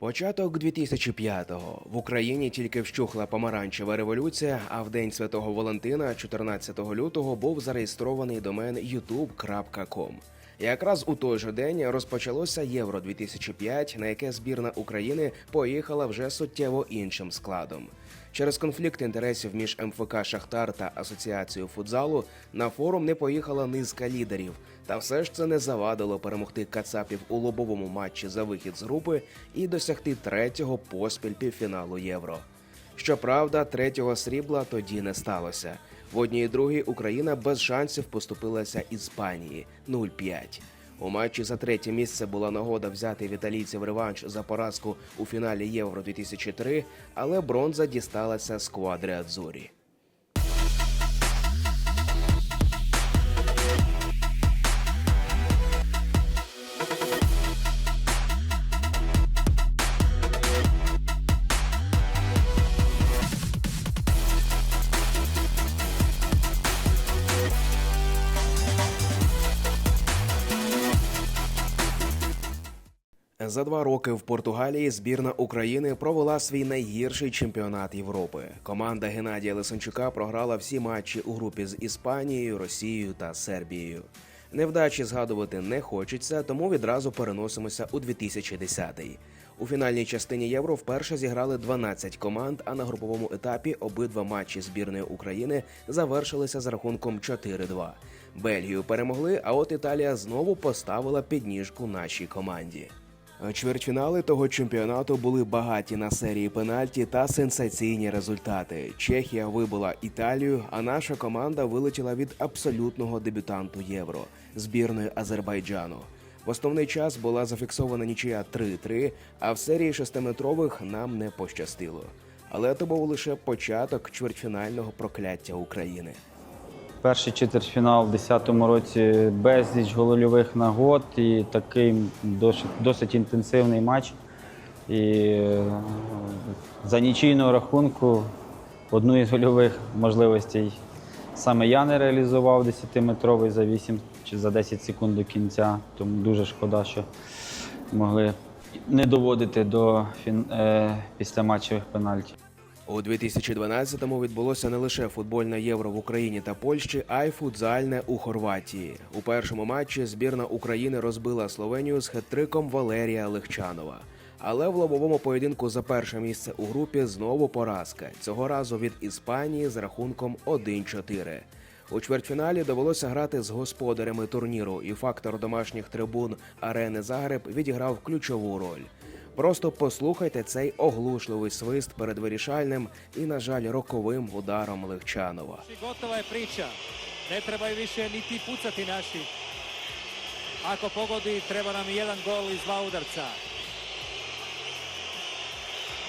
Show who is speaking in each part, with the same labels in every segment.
Speaker 1: Початок 2005-го. В Україні тільки вщухла помаранчева революція, а в день святого Валентина, 14 лютого, був зареєстрований домен youtube.com. Якраз у той же день розпочалося Євро 2005, на яке збірна України поїхала вже суттєво іншим складом. Через конфлікт інтересів між МФК Шахтар та Асоціацією футзалу на форум не поїхала низка лідерів. Та все ж це не завадило перемогти Кацапів у лобовому матчі за вихід з групи і досягти третього поспіль півфіналу Євро. Щоправда, третього срібла тоді не сталося. В одній і другій Україна без шансів поступилася Іспанії 0-5. У матчі за третє місце була нагода взяти віталійців реванш за поразку у фіналі Євро 2003, але бронза дісталася з Адзурі. За два роки в Португалії збірна України провела свій найгірший чемпіонат Європи. Команда Геннадія Лисенчука програла всі матчі у групі з Іспанією, Росією та Сербією. Невдачі згадувати не хочеться, тому відразу переносимося у 2010-й. У фінальній частині Євро вперше зіграли 12 команд, а на груповому етапі обидва матчі збірної України завершилися за рахунком 4-2. Бельгію перемогли, а от Італія знову поставила підніжку нашій команді. Чвертьфінали того чемпіонату були багаті на серії пенальті та сенсаційні результати. Чехія вибила Італію, а наша команда вилетіла від абсолютного дебютанту Євро збірної Азербайджану. В основний час була зафіксована нічия 3-3, а в серії шестиметрових нам не пощастило. Але то був лише початок чвертьфінального прокляття України.
Speaker 2: Перший четвертьфінал в 2010 році безліч голольових нагод і такий досить, досить інтенсивний матч. І е, за нічийного рахунку одну із гольових можливостей саме я не реалізував 10-метровий за 8 чи за 10 секунд до кінця. Тому дуже шкода, що могли не доводити до фін... е, післяматчевих пенальтів.
Speaker 1: У 2012-му відбулося не лише футбольне євро в Україні та Польщі, а й футзальне у Хорватії. У першому матчі збірна України розбила Словенію з хет-триком Валерія Легчанова. Але в лобовому поєдинку за перше місце у групі знову поразка. Цього разу від Іспанії з рахунком 1-4. У чвертьфіналі довелося грати з господарями турніру, і фактор домашніх трибун арени Загреб відіграв ключову роль. Просто послухайте цей оглушливий свист перед вирішальним і, на жаль, роковим ударом Легчанова.
Speaker 3: Znači, Gotova je priča. Ne trebaju više niti pucati naši. Ako pogodi, treba nam i jedan gol iz dva udarca.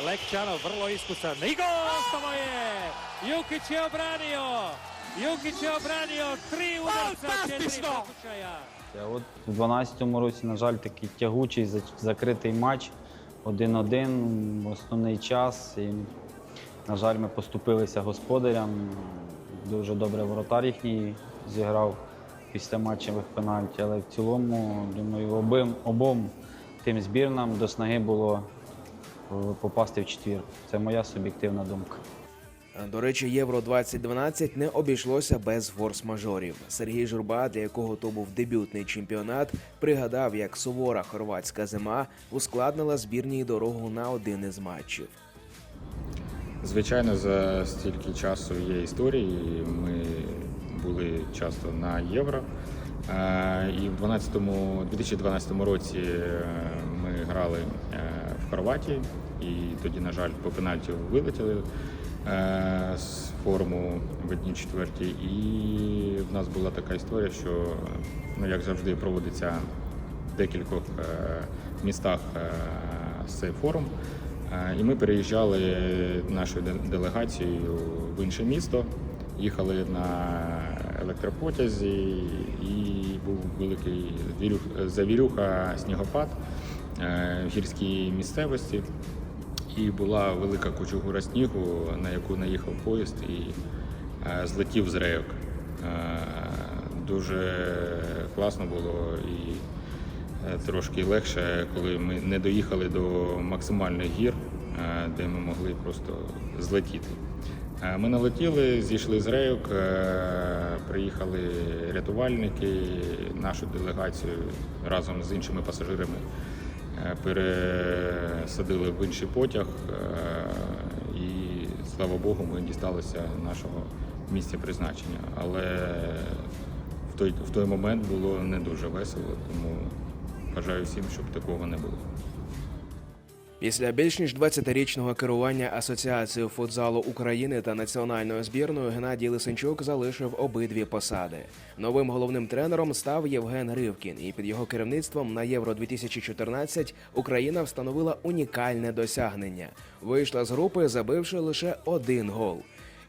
Speaker 3: Lekčanov vrlo iskusan. I gol ostalo je! Jukić je obranio! Jukić je obranio tri udarca, četiri pokušaja.
Speaker 2: А от у 12-му році, на жаль, такий тягучий за- закритий матч 1-1 в основний час. І, на жаль, ми поступилися господарям. Дуже добре воротар їхній зіграв після матчевих пенальті. Але в цілому, думаю, обом, обом тим збірнам до снаги було попасти в четвір. Це моя суб'єктивна думка.
Speaker 1: До речі, Євро 2012 не обійшлося без форс-мажорів. Сергій Журба, для якого то був дебютний чемпіонат, пригадав, як сувора хорватська зима ускладнила збірній дорогу на один із матчів.
Speaker 4: Звичайно, за стільки часу є історії. Ми були часто на євро. Е, І в 12-му, 2012 році е, ми грали е, в Хорватії, і тоді, на жаль, по пенальті вилетіли з форуму в одній четвертій. І в нас була така історія, що, ну як завжди, проводиться в декількох е, містах е, цей форум. Е, І ми переїжджали нашою делегацією в інше місто, їхали на електропотязі, і був великий завірюха снігопад е, в гірській місцевості. І була велика кучугура снігу, на яку наїхав поїзд і е, злетів з рейок. Е, Дуже класно було і е, трошки легше, коли ми не доїхали до максимальних гір, де ми могли просто злетіти. Ми налетіли, зійшли з рейок, приїхали рятувальники, нашу делегацію разом з іншими пасажирами пересадили в інший потяг. е, І слава Богу, ми дісталися нашого місця призначення. Але в той, в той момент було не дуже весело, тому бажаю всім, щоб такого не було.
Speaker 1: Після більш ніж 20-річного керування Асоціацією футзалу України та національною збірною Геннадій Лисенчук залишив обидві посади. Новим головним тренером став Євген Ривкін, і під його керівництвом на Євро 2014 Україна встановила унікальне досягнення. Вийшла з групи, забивши лише один гол.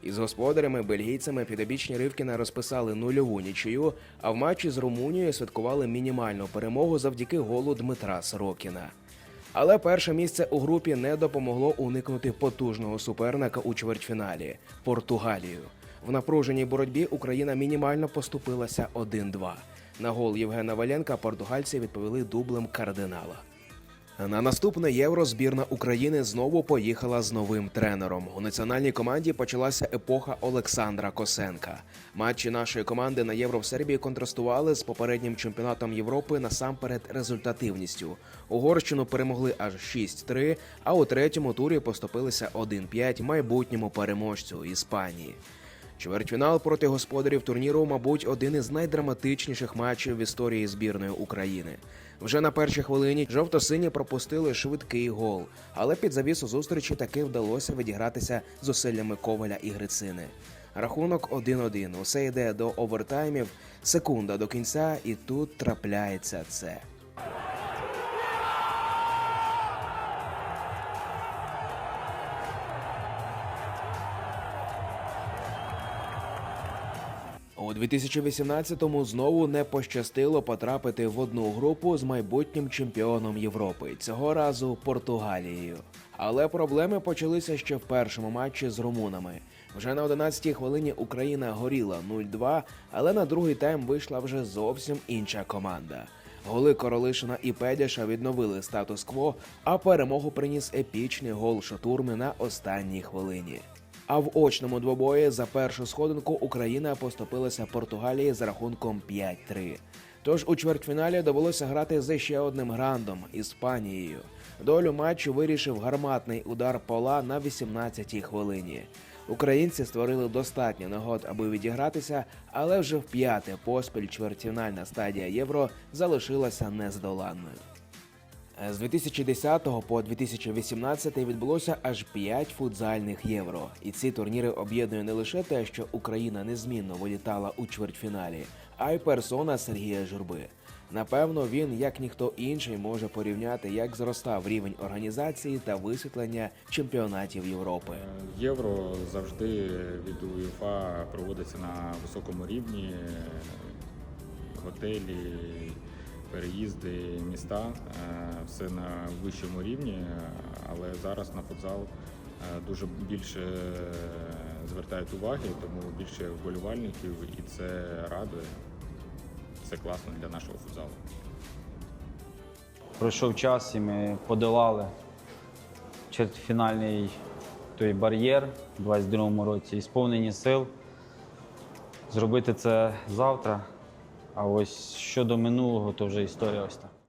Speaker 1: Із господарями бельгійцями підопічні Ривкіна розписали нульову нічию, а в матчі з Румунією святкували мінімальну перемогу завдяки голу Дмитра Сорокіна. Але перше місце у групі не допомогло уникнути потужного суперника у чвертьфіналі Португалію. В напруженій боротьбі Україна мінімально поступилася 1-2. На гол Євгена Валенка португальці відповіли дублем кардинала. На наступне євро збірна України знову поїхала з новим тренером. У національній команді почалася епоха Олександра Косенка. Матчі нашої команди на євро в Сербії контрастували з попереднім чемпіонатом Європи насамперед результативністю. Угорщину перемогли аж 6-3, а у третьому турі поступилися 1-5 майбутньому переможцю Іспанії. Чвертьфінал проти господарів турніру, мабуть, один із найдраматичніших матчів в історії збірної України. Вже на першій хвилині жовто-сині пропустили швидкий гол, але під завісу зустрічі таки вдалося відігратися зусиллями Коваля і Грицини. Рахунок 1-1. Усе йде до овертаймів, секунда до кінця, і тут трапляється це. У 2018-му знову не пощастило потрапити в одну групу з майбутнім чемпіоном Європи, цього разу Португалією. Але проблеми почалися ще в першому матчі з румунами. Вже на 11-й хвилині Україна горіла 0-2, але на другий тайм вийшла вже зовсім інша команда. Голи Королишина і Педяша відновили статус-кво, а перемогу приніс епічний гол Шатурми на останній хвилині. А в очному двобої за першу сходинку Україна поступилася Португалії з рахунком 5-3. Тож у чвертьфіналі довелося грати за ще одним грандом Іспанією. Долю матчу вирішив гарматний удар пола на 18-й хвилині. Українці створили достатньо нагод, аби відігратися, але вже в п'яте поспіль чвертьфінальна стадія євро залишилася нездоланною. З 2010 по 2018 відбулося аж 5 футзальних євро. І ці турніри об'єднує не лише те, що Україна незмінно вилітала у чвертьфіналі, а й персона Сергія Журби. Напевно, він, як ніхто інший, може порівняти, як зростав рівень організації та висвітлення чемпіонатів Європи.
Speaker 4: Євро завжди від УЄФА проводиться на високому рівні. Готелі, переїзди, міста е, все на вищому рівні, але зараз на футзал е, дуже більше звертають уваги, тому більше вболівальників і це радує. Це класно для нашого футзалу.
Speaker 2: Пройшов час і ми подолали чвертьфінальний той бар'єр у 22-му році і сповнені сил. Зробити це завтра. А ось щодо минулого, то вже історія ось так.